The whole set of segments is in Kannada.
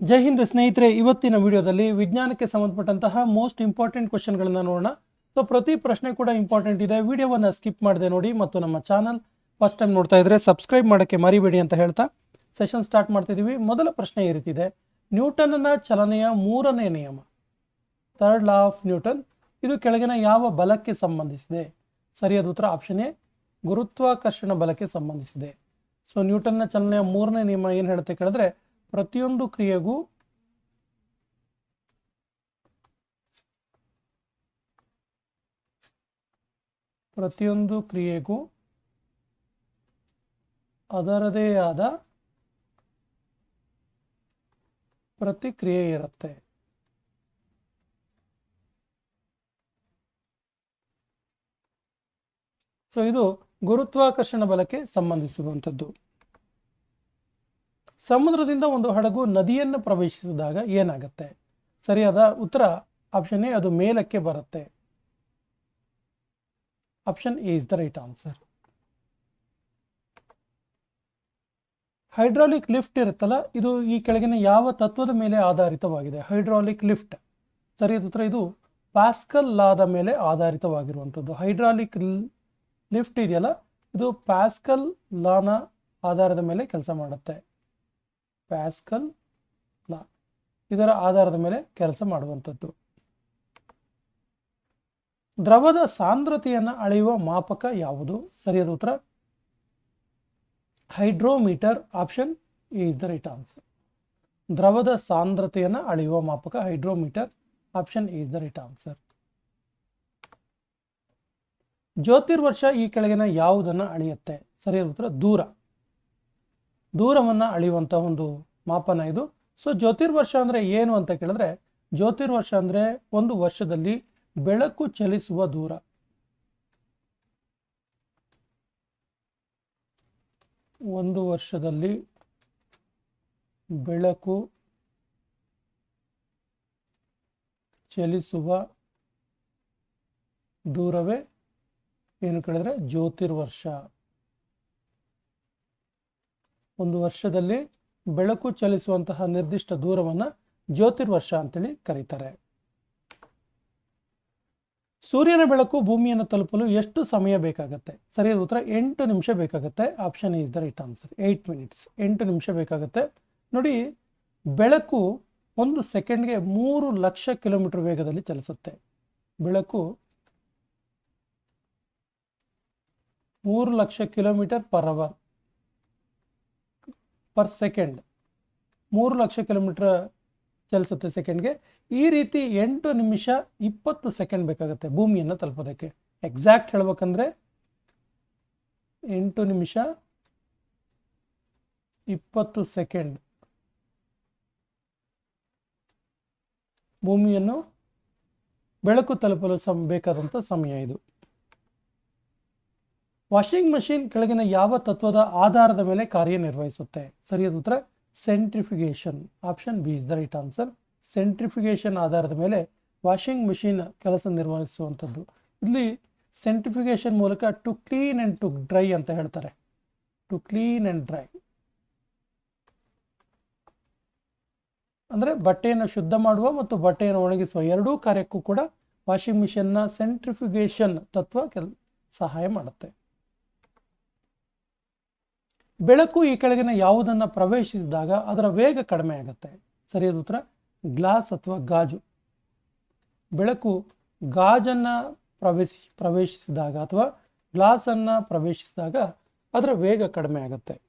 ಜೈ ಹಿಂದ್ ಸ್ನೇಹಿತರೆ, ಇವತ್ತಿನ ವಿಡಿಯೋದಲ್ಲಿ ವಿಜ್ಞಾನಕ್ಕೆ ಸಂಬಂಧಪಟ್ಟಂತಹ ಮೋಸ್ಟ್ ಇಂಪಾರ್ಟೆಂಟ್ ಕ್ವಶನ್ಗಳನ್ನು ನೋಡೋಣ. ಸೊ ಪ್ರತಿ ಪ್ರಶ್ನೆ ಕೂಡ ಇಂಪಾರ್ಟೆಂಟ್ ಇದೆ. ವಿಡಿಯೋವನ್ನು ಸ್ಕಿಪ್ ಮಾಡದೆ ನೋಡಿ ಮತ್ತು ನಮ್ಮ ಚಾನಲ್ ಫಸ್ಟ್ ಟೈಮ್ ನೋಡ್ತಾ ಇದ್ರೆ ಸಬ್ಸ್ಕ್ರೈಬ್ ಮಾಡೋಕ್ಕೆ ಮರಿಬೇಡಿ ಅಂತ ಹೇಳ್ತಾ ಸೆಷನ್ ಸ್ಟಾರ್ಟ್ ಮಾಡ್ತಿದ್ದೀವಿ ಮೊದಲ ಪ್ರಶ್ನೆ ಈ ರೀತಿ ಇದೆ. ನ್ಯೂಟನ್ನ ಚಲನೆಯ ಮೂರನೇ ನಿಯಮ. ಥರ್ಡ್ ಲಾ ಆಫ್ ನ್ಯೂಟನ್ ಇದು ಕೆಳಗಿನ ಯಾವ ಬಲಕ್ಕೆ ಸಂಬಂಧಿಸಿದೆ? ಸರಿಯಾದ ಉತ್ತರ ಆಪ್ಷನ್ ಎ, ಗುರುತ್ವಾಕರ್ಷಣ ಬಲಕ್ಕೆ ಸಂಬಂಧಿಸಿದೆ. ಸೊ ನ್ಯೂಟನ್ನ ಚಲನೆಯ ಮೂರನೇ ನಿಯಮ ಏನು ಹೇಳುತ್ತೆ ಕೇಳಿದ್ರೆ ಪ್ರತಿಯೊಂದು ಕ್ರಿಯೆಗೂ ಪ್ರತಿಯೊಂದು ಕ್ರಿಯೆಗೂ ಅದರದೇ ಆದ ಪ್ರತಿಕ್ರಿಯೆ ಇರುತ್ತೆ. ಸೊ ಇದು ಗುರುತ್ವಾಕರ್ಷಣ ಬಲಕ್ಕೆ ಸಂಬಂಧಿಸಿರುವಂಥದ್ದು. ಸಮುದ್ರದಿಂದ ಒಂದು ಹಡಗು ನದಿಯನ್ನು ಪ್ರವೇಶಿಸಿದಾಗ ಏನಾಗುತ್ತೆ? ಸರಿಯಾದ ಉತ್ತರ ಆಪ್ಷನ್ ಎ, ಅದು ಮೇಲಕ್ಕೆ ಬರುತ್ತೆ. Option A is the right answer hydraulic lift ಇರುತ್ತಲ್ಲ, ಇದು ಈ ಕೆಳಗಿನ ಯಾವ ತತ್ವದ ಮೇಲೆ ಆಧಾರಿತವಾಗಿದೆ? ಹೈಡ್ರಾಲಿಕ್ ಲಿಫ್ಟ್ ಸರಿಯಾದ ಉತ್ತರ ಇದು ಪ್ಯಾಸ್ಕಲ್ ಲಾದ ಮೇಲೆ ಆಧಾರಿತವಾಗಿರುವಂಥದ್ದು. ಹೈಡ್ರಾಲಿಕ್ ಲಿಫ್ಟ್ ಇದೆಯಲ್ಲ, ಇದು ಪ್ಯಾಸ್ಕಲ್ ಲಾನ ಆಧಾರದ ಮೇಲೆ ಕೆಲಸ ಮಾಡುತ್ತೆ. ಪ್ಯಾಸ್ಕಲ್ ಲಾ ಇದರ ಆಧಾರದ ಮೇಲೆ ಕೆಲಸ ಮಾಡುವಂಥದ್ದು. ದ್ರವದ ಸಾಂದ್ರತೆಯನ್ನು ಅಳೆಯುವ ಮಾಪಕ ಯಾವುದು? ಸರಿಯಾದ ಉತ್ತರ? Hydrometer option is the right answer. ದ್ರವದ ಸಾಂದ್ರತೆಯನ್ನು ಅಳೆಯುವ ಮಾಪಕ hydrometer option is the right answer. ಜ್ಯೋತಿರ್ವರ್ಷ ಈ ಕೆಳಗಿನ ಯಾವುದನ್ನು ಅಳೆಯುತ್ತೆ? ಸರಿಯಾದ ಉತ್ತರ, ದೂರ. ದೂರವನ್ನು ಅಳೆಯುವಂಥ ಒಂದು ಮಾಪನ ಇದು. ಸೊ ಜ್ಯೋತಿರ್ವರ್ಷ ಅಂದರೆ ಏನು ಅಂತ ಕೇಳಿದ್ರೆ, ಜ್ಯೋತಿರ್ವರ್ಷ ಅಂದರೆ ಒಂದು ವರ್ಷದಲ್ಲಿ ಬೆಳಕು ಚಲಿಸುವ ದೂರ. ಒಂದು ವರ್ಷದಲ್ಲಿ ಬೆಳಕು ಚಲಿಸುವ ದೂರವೇ, ಏನು ಕೇಳಿದ್ರೆ, ಜ್ಯೋತಿರ್ವರ್ಷ. ಒಂದು ವರ್ಷದಲ್ಲಿ ಬೆಳಕು ಚಲಿಸುವಂತಹ ನಿರ್ದಿಷ್ಟ ದೂರವನ್ನು ಜ್ಯೋತಿರ್ವರ್ಷ ಅಂತೇಳಿ ಕರೀತಾರೆ. ಸೂರ್ಯನ ಬೆಳಕು ಭೂಮಿಯನ್ನು ತಲುಪಲು ಎಷ್ಟು ಸಮಯ ಬೇಕಾಗುತ್ತೆ? ಸರಿಯಾದ ಉತ್ತರ, ಎಂಟು ನಿಮಿಷ ಬೇಕಾಗುತ್ತೆ. Option is the right answer eight minutes ಎಂಟು ನಿಮಿಷ ಬೇಕಾಗುತ್ತೆ. ನೋಡಿ, ಬೆಳಕು ಒಂದು ಸೆಕೆಂಡ್ಗೆ ಮೂರು ಲಕ್ಷ ಕಿಲೋಮೀಟರ್ ವೇಗದಲ್ಲಿ ಚಲಿಸುತ್ತೆ. ಬೆಳಕು ಮೂರು lakh kilometre per hour. Per second ಮೂರು ಲಕ್ಷ ಕಿಲೋಮೀಟ್ರ್ ಚಲಿಸುತ್ತೆ ಸೆಕೆಂಡ್ಗೆ ಈ ರೀತಿ ಎಂಟು ನಿಮಿಷ ಇಪ್ಪತ್ತು ಸೆಕೆಂಡ್ ಬೇಕಾಗುತ್ತೆ ಭೂಮಿಯನ್ನು ತಲುಪೋದಕ್ಕೆ. ಎಕ್ಸಾಕ್ಟ್ ಹೇಳ್ಬೇಕಂದ್ರೆ ಎಂಟು ನಿಮಿಷ ಇಪ್ಪತ್ತು ಸೆಕೆಂಡ್ ಭೂಮಿಯನ್ನು ಬೆಳಕು ತಲುಪಲು ಸಮ ಬೇಕಾದಂಥ ಸಮಯ ಇದು. ವಾಷಿಂಗ್ ಮಷಿನ್ ಕೆಳಗಿನ ಯಾವ ತತ್ವದ ಆಧಾರದ ಮೇಲೆ ಕಾರ್ಯನಿರ್ವಹಿಸುತ್ತೆ? ಸರಿಯಾದ ಉತ್ತರ, centrifugation. Option B is the right answer. Centrifugation ಆಧಾರದ ಮೇಲೆ ವಾಷಿಂಗ್ ಮಷಿನ್ ಕೆಲಸ ನಿರ್ವಹಿಸುವಂಥದ್ದು. ಇಲ್ಲಿ ಸೆಂಟ್ರಿಫಿಗೇಷನ್ ಮೂಲಕ to clean and to dry ಅಂತ ಹೇಳ್ತಾರೆ. To clean and dry. ಅಂದರೆ ಬಟ್ಟೆಯನ್ನು ಶುದ್ಧ ಮಾಡುವ ಮತ್ತು ಬಟ್ಟೆಯನ್ನು ಒಣಗಿಸುವ ಎರಡೂ ಕಾರ್ಯಕ್ಕೂ ಕೂಡ ವಾಷಿಂಗ್ ಮಿಷಿನ್ನ ಸೆಂಟ್ರಿಫಿಗೇಷನ್ ತತ್ವ ಕೆಲ, ಸಹಾಯ ಮಾಡುತ್ತೆ. ಬೆಳಕು ಈ ಕೆಳಗಿನ ಯಾವುದನ್ನು ಪ್ರವೇಶಿಸಿದಾಗ ಅದರ ವೇಗ ಕಡಿಮೆ ಆಗುತ್ತೆ. ಸರಿಯಾದ ಉತ್ತರ? ಗ್ಲಾಸ್ ಅಥವಾ ಗಾಜು. ಬೆಳಕು ಗಾಜನ್ನು ಪ್ರವೇಶಿ, ಪ್ರವೇಶಿಸಿದಾಗ ಅಥವಾ ಗ್ಲಾಸನ್ನು ಪ್ರವೇಶಿಸಿದಾಗ ಅದರ ವೇಗ ಕಡಿಮೆ ಆಗುತ್ತೆ.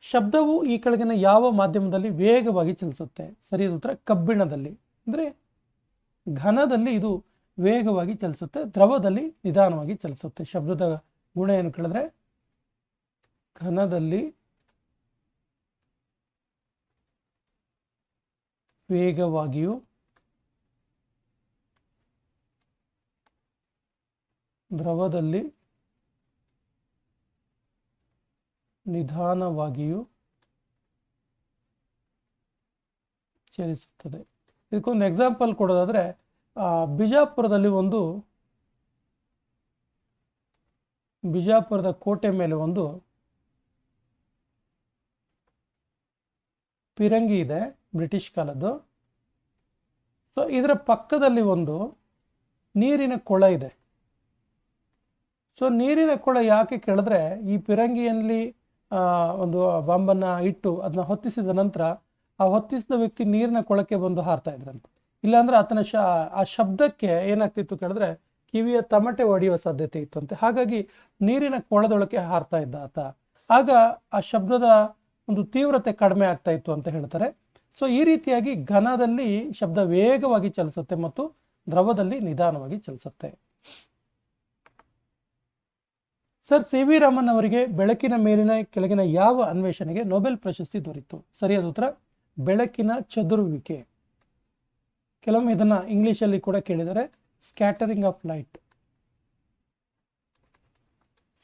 ಶಬ್ದವು ಈ ಕೆಳಗಿನ ಯಾವ ಮಾಧ್ಯಮದಲ್ಲಿ ವೇಗವಾಗಿ ಚಲಿಸುತ್ತೆ? ಸರಿಯಾದ ಉತ್ತರ? ಕಬ್ಬಿಣದಲ್ಲಿ. ಅಂದರೆ ಘನದಲ್ಲಿ ಇದು ವೇಗವಾಗಿ ಚಲಿಸುತ್ತೆ, ದ್ರವದಲ್ಲಿ ನಿಧಾನವಾಗಿ ಚಲಿಸುತ್ತೆ. ಶಬ್ದದ ಗುಣ ಏನು ಕೇಳಿದ್ರೆ ಘನದಲ್ಲಿ ವೇಗವಾಗಿಯೂ ದ್ರವದಲ್ಲಿ ನಿಧಾನವಾಗಿಯೂ ಚಲಿಸುತ್ತದೆ. ಇದಕ್ಕೊಂದು ಎಕ್ಸಾಂಪಲ್ ಕೊಡೋದಾದರೆ ಬಿಜಾಪುರದಲ್ಲಿ ಒಂದು ಬಿಜಾಪುರದ ಕೋಟೆ ಮೇಲೆ ಒಂದು ಪಿರಂಗಿ ಇದೆ, ಬ್ರಿಟಿಷ್ ಕಾಲದ್ದು. ಸೊ ಇದರ ಪಕ್ಕದಲ್ಲಿ ಒಂದು ನೀರಿನ ಕೊಳ ಇದೆ. ಸೊ ನೀರಿನ ಕೊಳ ಯಾಕೆ ಕೇಳಿದ್ರೆ, ಈ ಪಿರಂಗಿಯಲ್ಲಿ ಒಂದು ಬಾಂಬನ್ನು ಇಟ್ಟು ಅದನ್ನ ಹೊತ್ತಿಸಿದ ನಂತರ ಆ ಹೊತ್ತಿಸಿದ ವ್ಯಕ್ತಿ ನೀರಿನ ಕೊಳಕ್ಕೆ ಬಂದು ಹಾರ್ತಾ ಇದ್ರಂತೆ. ಇಲ್ಲಾಂದ್ರೆ ಆತನ ಶ, ಆ ಶಬ್ದಕ್ಕೆ ಏನಾಗ್ತಿತ್ತು ಕೇಳಿದ್ರೆ, ಕಿವಿಯ ತಮಟೆ ಒಡೆಯುವ ಸಾಧ್ಯತೆ ಇತ್ತಂತೆ. ಹಾಗಾಗಿ ನೀರಿನ ಕೊಳದೊಳಕ್ಕೆ ಹಾರ್ತಾ ಇದ್ದ ಆತ. ಆಗ ಆ ಶಬ್ದದ ಒಂದು ತೀವ್ರತೆ ಕಡಿಮೆ ಆಗ್ತಾ ಇತ್ತು ಅಂತ ಹೇಳ್ತಾರೆ. ಸೊ ಈ ರೀತಿಯಾಗಿ ಘನದಲ್ಲಿ ಶಬ್ದ ವೇಗವಾಗಿ ಚಲಿಸುತ್ತೆ ಮತ್ತು ದ್ರವದಲ್ಲಿ ನಿಧಾನವಾಗಿ ಚಲಿಸುತ್ತೆ. ಸರ್, ಸಿ ವಿ ರಾಮನ್ ಅವರಿಗೆ ಬೆಳಕಿನ ಮೇಲಿನ ಕೆಳಗಿನ ಯಾವ ಅನ್ವೇಷಣೆಗೆ ನೊಬೆಲ್ ಪ್ರಶಸ್ತಿ ದೊರೆಯಿತು ಸರಿಯಾದ ಉತ್ತರ, ಬೆಳಕಿನ ಚದುರುವಿಕೆ. ಕೆಲವೊಮ್ಮೆ ಇದನ್ನ ಇಂಗ್ಲಿಷಲ್ಲಿ ಕೂಡ ಕೇಳಿದರೆ scattering of light.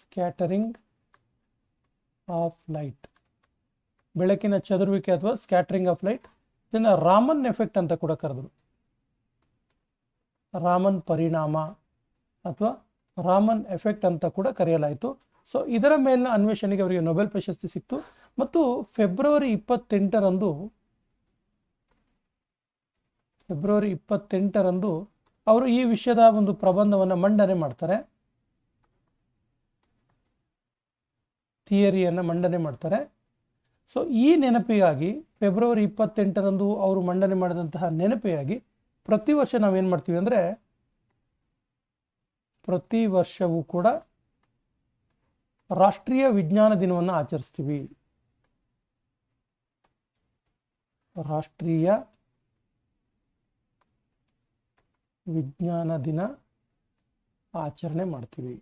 Scattering of light. ಬೆಳಕಿನ ಚದುರುವಿಕೆ ಅಥವಾ ಸ್ಕ್ಯಾಟರಿಂಗ್ ಆಫ್ ಲೈಟ್, ಇದನ್ನು ರಾಮನ್ ಎಫೆಕ್ಟ್ ಅಂತ ಕೂಡ ಕರೆದರು. ರಾಮನ್ ಪರಿಣಾಮ ಅಥವಾ ರಾಮನ್ ಎಫೆಕ್ಟ್ ಅಂತ ಕೂಡ ಕರೆಯಲಾಯಿತು. ಸೊ ಇದರ ಮೇಲಿನ ಅನ್ವೇಷಣೆಗೆ ಅವರಿಗೆ ನೊಬೆಲ್ ಪ್ರಶಸ್ತಿ ಸಿಕ್ತು. ಮತ್ತು ಫೆಬ್ರವರಿ ಇಪ್ಪತ್ತೆಂಟರಂದು ಫೆಬ್ರವರಿ ಇಪ್ಪತ್ತೆಂಟರಂದು ಅವರು ಈ ವಿಷಯದ ಒಂದು ಪ್ರಬಂಧವನ್ನು ಮಂಡನೆ ಮಾಡ್ತಾರೆ. ಥಿಯರಿಯನ್ನು ಮಂಡನೆ ಮಾಡ್ತಾರೆ. ಸೊ ಈ ನೆನಪಿಗಾಗಿ ಫೆಬ್ರವರಿ ಇಪ್ಪತ್ತೆಂಟರಂದು ಅವರು ಮಂಡನೆ ಮಾಡಿದಂತಹ ನೆನಪಿಗಾಗಿ ಪ್ರತಿ ವರ್ಷ ನಾವೇನು ಮಾಡ್ತೀವಿ ಅಂದರೆ ಪ್ರತಿ ವರ್ಷವೂ ಕೂಡ ರಾಷ್ಟ್ರೀಯ ವಿಜ್ಞಾನ ದಿನವನ್ನು ಆಚರಿಸ್ತೀವಿ. ರಾಷ್ಟ್ರೀಯ ವಿಜ್ಞಾನ ದಿನ ಆಚರಣೆ ಮಾಡ್ತೀವಿ.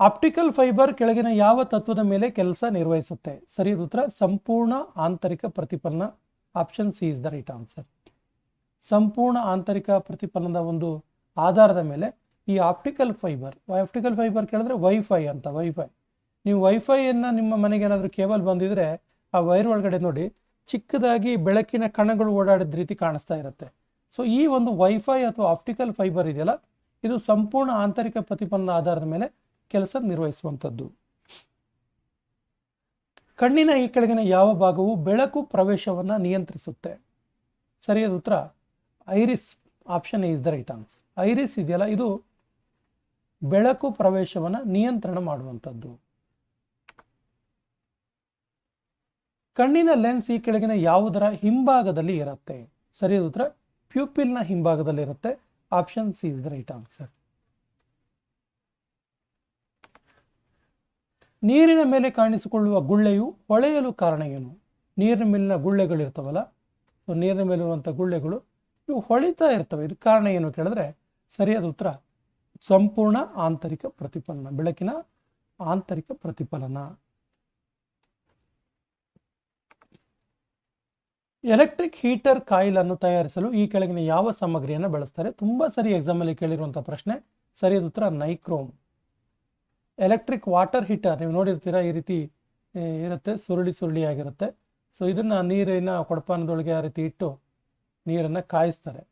ಆಪ್ಟಿಕಲ್ ಫೈಬರ್ ಕೆಳಗಿನ ಯಾವ ತತ್ವದ ಮೇಲೆ ಕೆಲಸ ನಿರ್ವಹಿಸುತ್ತೆ? ಸರಿ ಉತ್ತರ. ಸಂಪೂರ್ಣ ಆಂತರಿಕ ಪ್ರತಿಫಲನ option C is the right answer ಸಂಪೂರ್ಣ ಆಂತರಿಕ ಪ್ರತಿಫಲನದ ಒಂದು ಆಧಾರದ ಮೇಲೆ ಈ ಆಪ್ಟಿಕಲ್ ಫೈಬರ್ ಆಪ್ಟಿಕಲ್ ಫೈಬರ್ ಕೇಳಿದ್ರೆ ವೈಫೈ ಅಂತ ವೈಫೈ ನೀವು ವೈಫೈಯನ್ನು ನಿಮ್ಮ ಮನೆಗೆ ಏನಾದರೂ ಕೇಬಲ್ ಬಂದಿದ್ರೆ ಆ ವೈರ್ ಒಳಗಡೆ ನೋಡಿ, ಚಿಕ್ಕದಾಗಿ ಬೆಳಕಿನ ಕಣಗಳು ಓಡಾಡಿದ ರೀತಿ ಕಾಣಿಸ್ತಾ ಇರುತ್ತೆ. ಸೊ ಈ ಒಂದು ವೈಫೈ ಅಥವಾ ಆಪ್ಟಿಕಲ್ ಫೈಬರ್ ಇದೆಯಲ್ಲ, ಇದು ಸಂಪೂರ್ಣ ಆಂತರಿಕ ಪ್ರತಿಫಲನದ ಆಧಾರದ ಮೇಲೆ ಕೆಲಸ ನಿರ್ವಹಿಸುವಂಥದ್ದು. ಕಣ್ಣಿನ ಈ ಕೆಳಗಿನ ಯಾವ ಭಾಗವು ಬೆಳಕು ಪ್ರವೇಶವನ್ನು ನಿಯಂತ್ರಿಸುತ್ತೆ. ಸರಿಯಾದ ಉತ್ತರ iris option is the right answer iris ಇದೆಯಲ್ಲ, ಇದು ಬೆಳಕು ಪ್ರವೇಶವನ್ನು ನಿಯಂತ್ರಣ ಮಾಡುವಂಥದ್ದು. ಕಣ್ಣಿನ ಲೆನ್ಸ್ ಈ ಕೆಳಗಿನ ಯಾವುದರ ಹಿಂಭಾಗದಲ್ಲಿ ಇರುತ್ತೆ. ಸರಿಯಾದ ಉತ್ತರ ಪ್ಯೂಪಿಲ್ನ ಹಿಂಭಾಗದಲ್ಲಿ ಇರುತ್ತೆ. Option C is the right answer ನೀರಿನ ಮೇಲೆ ಕಾಣಿಸಿಕೊಳ್ಳುವ ಗುಳ್ಳೆಯು ಹೊಳೆಯಲು ಕಾರಣ ಏನು? ನೀರಿನ ಮೇಲಿನ ಗುಳ್ಳೆಗಳಿರ್ತವಲ್ಲ ಸೊ ನೀರಿನ ಮೇಲಿರುವಂಥ ಗುಳ್ಳೆಗಳು ಇವು ಹೊಳಿತಾ ಇರ್ತವೆ. ಇದು ಕಾರಣ ಏನು ಕೇಳಿದ್ರೆ ಸರಿಯಾದ ಉತ್ತರ, ಸಂಪೂರ್ಣ ಆಂತರಿಕ ಪ್ರತಿಫಲನ, ಬೆಳಕಿನ ಆಂತರಿಕ ಪ್ರತಿಫಲನ. ಎಲೆಕ್ಟ್ರಿಕ್ ಹೀಟರ್ ಕಾಯಿಲ್ ಅನ್ನು ತಯಾರಿಸಲು ಈ ಕೆಳಗಿನ ಯಾವ ಸಾಮಗ್ರಿಯನ್ನು ಬಳಸ್ತಾರೆ? ತುಂಬಾ ಸರಿ ಎಕ್ಸಾಮಲ್ಲಿ ಕೇಳಿರುವಂತಹ ಪ್ರಶ್ನೆ, ಸರಿಯಾದ ಉತ್ತರ, ನೈಕ್ರೋಮ್. ಎಲೆಕ್ಟ್ರಿಕ್ ವಾಟರ್ ಹೀಟರ್ ನೀವು ನೋಡಿರ್ತೀರಾ ಈ ರೀತಿ ಇರುತ್ತೆ, ಸುರುಳಿ ಸುರುಳಿ ಆಗಿರುತ್ತೆ. ಸೊ ಇದನ್ನು ನೀರಿನ ಕೊಡಪಾನದೊಳಗೆ ಆ ರೀತಿ ಇಟ್ಟು ನೀರನ್ನು ಕಾಯಿಸ್ತಾರೆ.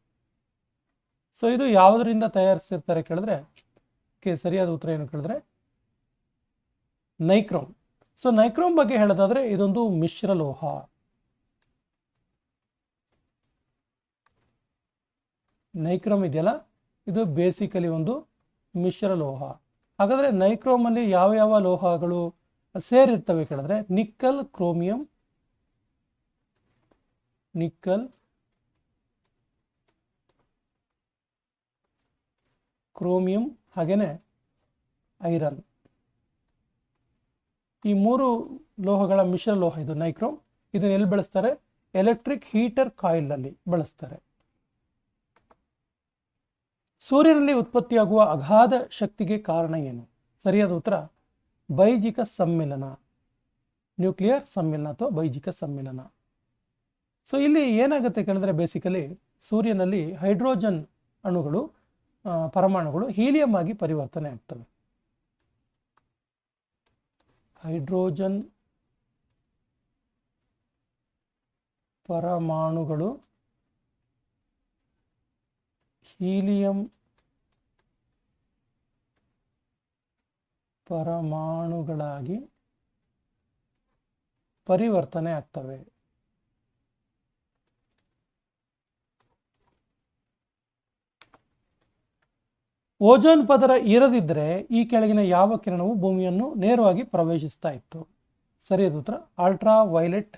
ಸೊ ಇದು ಯಾವುದರಿಂದ ತಯಾರಿಸಿರ್ತಾರೆ ಕೇಳಿದ್ರೆ, ಕೆ, ಸರಿಯಾದ ಉತ್ತರ ಏನು ಕೇಳಿದ್ರೆ, ನೈಕ್ರೋಮ್. ಸೊ ನೈಕ್ರೋಮ್ ಬಗ್ಗೆ ಹೇಳೋದಾದ್ರೆ ಇದೊಂದು ಮಿಶ್ರ ಲೋಹ. ನೈಕ್ರೋಮ್ ಇದೆಯಲ್ಲ, ಇದು ಬೇಸಿಕಲಿ ಒಂದು ಮಿಶ್ರ ಲೋಹ. ಹಾಗಾದ್ರೆ ನೈಕ್ರೋಮಲ್ಲಿ ಯಾವ ಯಾವ ಲೋಹಗಳು ಸೇರಿರ್ತವೆ ಕೇಳಿದ್ರೆ ನಿಕ್ಕಲ್ ಕ್ರೋಮಿಯಂ ನಿಕ್ಕಲ್ ಕ್ರೋಮಿಯಂ, ಹಾಗೇನೆ ಐರನ್. ಈ ಮೂರು ಲೋಹಗಳ ಮಿಶ್ರ ಲೋಹ ಇದು ನೈಕ್ರೋಮ್. ಇದನ್ನ ಎಲ್ಲಿ ಬಳಸ್ತಾರೆ? ಎಲೆಕ್ಟ್ರಿಕ್ ಹೀಟರ್ ಕಾಯಿಲ್ ಅಲ್ಲಿ ಬಳಸ್ತಾರೆ. ಸೂರ್ಯನಲ್ಲಿ ಉತ್ಪತ್ತಿಯಾಗುವ ಅಗಾಧ ಶಕ್ತಿಗೆ ಕಾರಣ ಏನು? ಸರಿಯಾದ ಉತ್ತರ, ಬೈಜಿಕ ಸಮ್ಮಿಲನ, ನ್ಯೂಕ್ಲಿಯರ್ ಸಮ್ಮಿಲನ ಅಥವಾ ಬೈಜಿಕ ಸಮ್ಮಿಲನ. ಸೊ ಇಲ್ಲಿ ಏನಾಗುತ್ತೆ ಕೇಳಿದ್ರೆ ಬೇಸಿಕಲಿ ಸೂರ್ಯನಲ್ಲಿ ಹೈಡ್ರೋಜನ್ ಅಣುಗಳು ಪರಮಾಣುಗಳು ಹೀಲಿಯಂ ಆಗಿ ಪರಿವರ್ತನೆ ಆಗ್ತವೆ. ಹೈಡ್ರೋಜನ್ ಪರಮಾಣುಗಳು ಹೀಲಿಯಂ ಪರಮಾಣುಗಳಾಗಿ ಪರಿವರ್ತನೆ ಆಗ್ತವೆ. ಓಜೋನ್ ಪದರ ಇರದಿದ್ದರೆ ಈ ಕೆಳಗಿನ ಯಾವ ಕಿರಣವು ಭೂಮಿಯನ್ನು ನೇರವಾಗಿ ಪ್ರವೇಶಿಸ್ತಾ ಇತ್ತು? ಸರಿಯಾದ ಉತ್ತರ ಅಲ್ಟ್ರಾ ವೈಲೆಟ್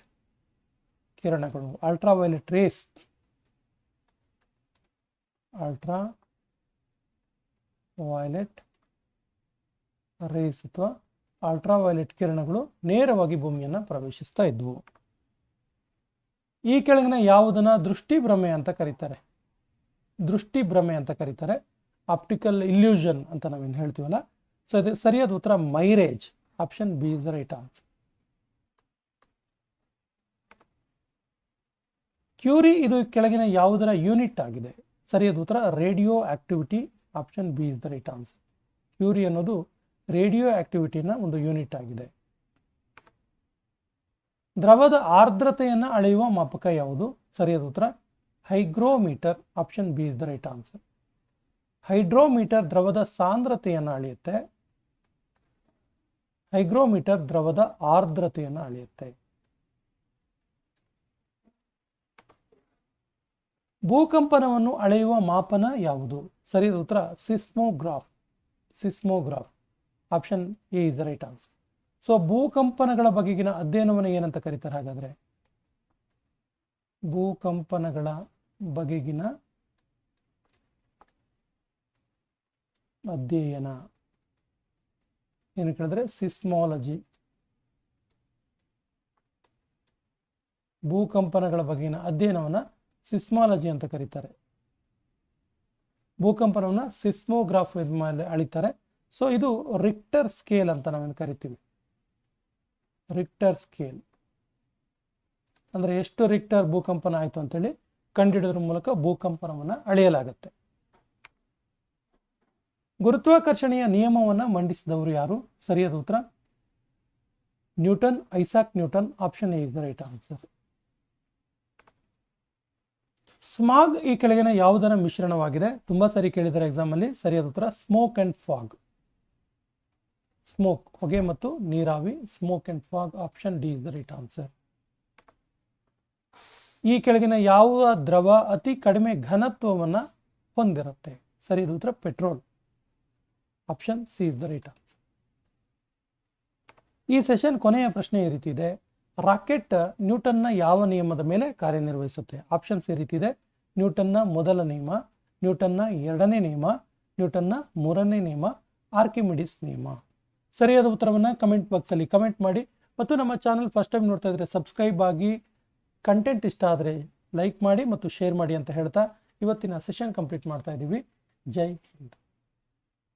ಕಿರಣಗಳು ultra violet rays ultra violet rays ಅಥವಾ ಅಲ್ಟ್ರಾ ವೈಲೆಟ್ ಕಿರಣಗಳು ನೇರವಾಗಿ ಭೂಮಿಯನ್ನು ಪ್ರವೇಶಿಸ್ತಾ ಇದ್ವು. ಈ ಕೆಳಗಿನ ಯಾವುದನ್ನ ದೃಷ್ಟಿ ಭ್ರಮೆ ಅಂತ ಕರೀತಾರೆ. ದೃಷ್ಟಿ ಭ್ರಮೆ ಅಂತ ಕರೀತಾರೆ. ಆಪ್ಟಿಕಲ್ ಇಲ್ಯೂಷನ್ ಅಂತ ನಾವೇನು ಹೇಳ್ತೀವಲ್ಲ? ಸೊ ಅದೇ ಸರಿಯಾದ ಉತ್ತರ mirage option B is the right answer curie ಇದು ಕೆಳಗಿನ ಯಾವುದರ ಯೂನಿಟ್ ಆಗಿದೆ. ಸರಿಯಾದ ಉತ್ತರ radioactivity option B is the right answer curie ಅನ್ನೋದು ರೇಡಿಯೋ ಆಕ್ಟಿವಿಟಿನ ಒಂದು ಯೂನಿಟ್ ಆಗಿದೆ. ದ್ರವದ ಆರ್ದ್ರತೆಯನ್ನು ಅಳೆಯುವ ಮಾಪಕ ಯಾವುದು? ಸರಿಯಾದ ಉತ್ತರ hygrometer option B is the right answer hydrometer ದ್ರವದ ಸಾಂದ್ರತೆಯನ್ನು ಅಳೆಯುತ್ತೆ. ಹೈಗ್ರೋಮೀಟರ್ ದ್ರವದ ಆರ್ದ್ರತೆಯನ್ನು ಅಳೆಯುತ್ತೆ. ಭೂಕಂಪನವನ್ನು ಅಳೆಯುವ ಮಾಪನ ಯಾವುದು? ಸರಿಯಾದ ಉತ್ತರ, seismograph. Seismograph. Option A is the right answer so ಭೂಕಂಪನಗಳ ಬಗೆಗಿನ ಅಧ್ಯಯನವನ್ನು ಏನಂತ ಕರೀತಾರೆ? ಹಾಗಾದರೆ ಭೂಕಂಪನಗಳ ಬಗೆಗಿನ ಅಧ್ಯಯನ. ಏನು ಕೇಳಿದ್ರೆ? ಸಿಸ್ಮಾಲಜಿ. ಭೂಕಂಪನಗಳ ಬಗೆಗಿನ ಅಧ್ಯಯನವನ್ನು ಸಿಸ್ಮಾಲಜಿ ಅಂತ ಕರೀತಾರೆ. ಭೂಕಂಪನವನ್ನು ಸಿಸ್ಮೋಗ್ರಾಫ್ ಮೇಲೆ ಅಳಿತಾರೆ. ಸೊ ಇದು ರಿಕ್ಟರ್ ಸ್ಕೇಲ್ ಅಂತ ನಾವೇನು ಕರಿತೀವಿ? ರಿಕ್ಟರ್ ಸ್ಕೇಲ್ ಅಂದರೆ ಎಷ್ಟು ರಿಕ್ಟರ್ ಭೂಕಂಪನ ಆಯಿತು ಅಂತೇಳಿ ಕಂಡುಹಿಡಿದ್ರ ಮೂಲಕ ಭೂಕಂಪನವನ್ನು ಅಳೆಯಲಾಗುತ್ತೆ. ಗುರುತ್ವಾಕರ್ಷಣೆಯ ನಿಯಮವನ್ನು ಮಂಡಿಸಿದವರು ಯಾರು? ಸರಿಯಾದ ಉತ್ತರ? Newton, Isaac Newton, option is the right answer. Smog ಈ ಕೆಳಗಿನ ಯಾವುದರ ಮಿಶ್ರಣವಾಗಿದೆ? ತುಂಬಾ ಸರಿ ಕೇಳಿದರೆ ಎಕ್ಸಾಮ್ ಅಲ್ಲಿ. ಸರಿಯಾದ ಉತ್ತರ ಸ್ಮೋಕ್ ಅಂಡ್ ಫಾಗ್ ಸ್ಮೋಕ್ ಹೊಗೆ ಮತ್ತು ನೀರಾವಿ smoke and fog option D is the right answer ಈ ಕೆಳಗಿನ ಯಾವ ದ್ರವ ಅತಿ ಕಡಿಮೆ ಘನತ್ವವನ್ನು ಹೊಂದಿರುತ್ತೆ? ಸರಿಯಾದ ಉತ್ತರ petrol option C is the right answer ಈ ಸೆಷನ್ ಕೊನೆಯ ಪ್ರಶ್ನೆ ಈ ರೀತಿ ಇದೆ. ರಾಕೆಟ್ ನ್ಯೂಟನ್ನ ಯಾವ ನಿಯಮದ ಮೇಲೆ ಕಾರ್ಯನಿರ್ವಹಿಸುತ್ತೆ? ಆಪ್ಷನ್ಸ್ ಈ ರೀತಿ ಇದೆ. ನ್ಯೂಟನ್ನ ಮೊದಲ ನಿಯಮ, ನ್ಯೂಟನ್ನ ಎರಡನೇ ನಿಯಮ, ನ್ಯೂಟನ್ನ ಮೂರನೇ ನಿಯಮ, ಆರ್ಕಿಮಿಡಿಸ್ ನಿಯಮ. ಸರಿಯಾದ ಉತ್ತರವನ್ನು ಕಮೆಂಟ್ ಬಾಕ್ಸಲ್ಲಿ ಕಮೆಂಟ್ ಮಾಡಿ. ಮತ್ತು ನಮ್ಮ ಚಾನಲ್ ಫಸ್ಟ್ ಟೈಮ್ ನೋಡ್ತಾ ಇದ್ರೆ ಸಬ್ಸ್ಕ್ರೈಬ್ ಆಗಿ ಕಂಟೆಂಟ್ ಇಷ್ಟ ಆದರೆ ಲೈಕ್ ಮಾಡಿ ಮತ್ತು ಶೇರ್ ಮಾಡಿ ಅಂತ ಹೇಳ್ತಾ ಇವತ್ತಿನ ಸೆಷನ್ ಕಂಪ್ಲೀಟ್ ಮಾಡ್ತಾ ಇದ್ದೀವಿ ಜೈ ಹಿಂದ್.